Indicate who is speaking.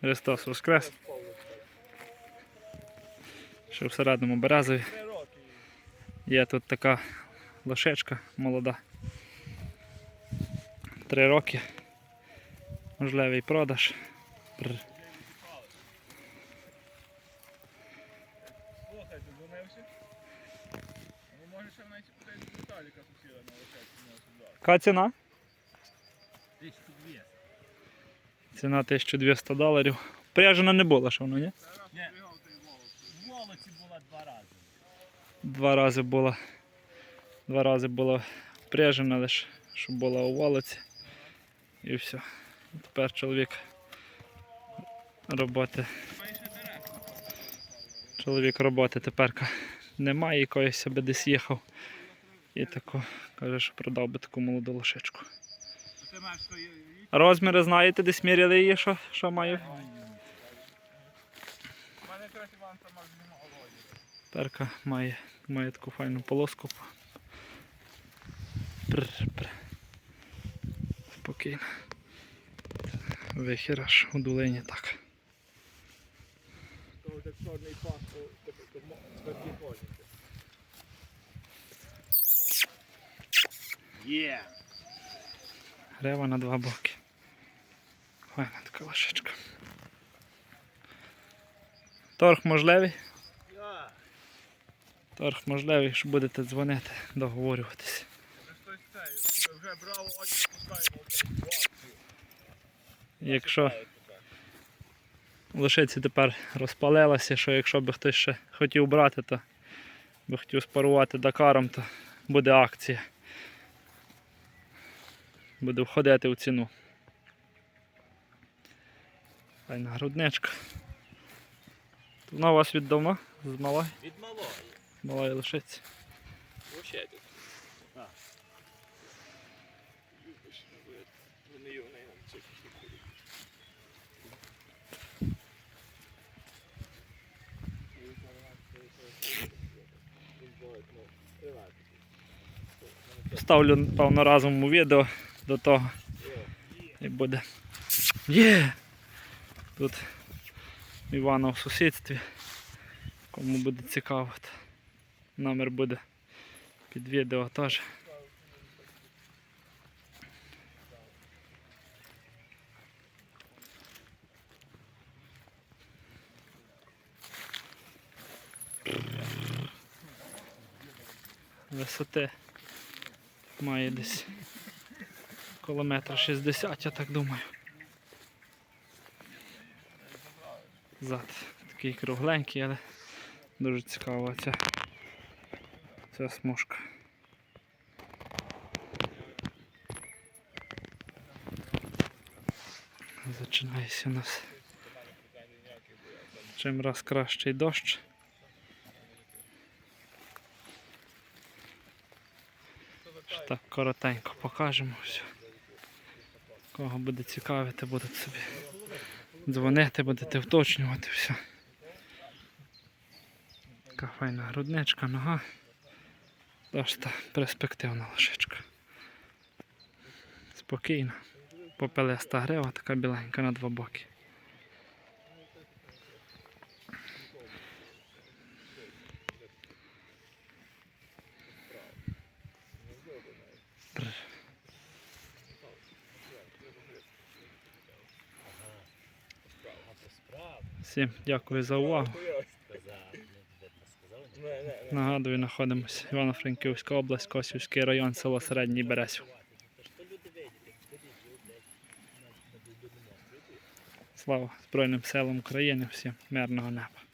Speaker 1: Христос Воскрес. Ще в березові. Є тут така лошечка молода. Три роки. Можливий продаж. Пр.
Speaker 2: Слухай, ти дзвонився? Ну, може навіть Віталіка сусіда не осуждати.
Speaker 1: Яка?
Speaker 2: 1200.
Speaker 1: Ціна 1200 доларів. Пряжена не була, що воно, ні?
Speaker 2: Ні. Волоці була два рази.
Speaker 1: Два рази була. Два рази була впряжена лише, щоб була у волоці. І все. Тепер чоловік роботи. Чоловік роботи тепер немає, якоїсь себе десь їхав. І тако каже, що продав би таку молоду лошечку. Розміри знаєте, десь міряли її, що, що
Speaker 2: Володі.
Speaker 1: Перка має, має таку файну полоску. Спокійно. Вихір у долині так.
Speaker 2: То
Speaker 1: Грева на два боки. Файна така лошечка. Торг можливий? Торг можливий, що будете дзвонити, договорюватися. Якщо лошиці тепер розпалилася, що якщо би хтось ще хотів брати, то би хотів спарувати Дакаром, то буде акція. Буде входити в ціну. Файна грудничка. Вона у вас віддавна? З малої?
Speaker 2: Від малої.
Speaker 1: З малої лошиці.
Speaker 2: Вообще тут. А. Вони його не
Speaker 1: Ставлю певно разом у відео до того. І буде. Є! Тут Івана в сусідстві. Кому буде цікаво. Номер буде під відео теж. Висоти має десь коло метра 60, я так думаю. Зад такий кругленький, але дуже цікава ця, ця смужка. Починається у нас чим раз кращий дощ. Так коротенько покажемо все. Кого буде цікавити, будуть собі дзвонити, будете вточнювати все. Така файна грудничка, нога. Дошта перспективна лошечка. Спокійна. Попелеста грива, така біленька на два боки. Всім дякую за увагу. Нагадую, знаходимося Івано-Франківська область, Косівський район, село Середній Березь. Слава Збройним силам України, всім мирного неба.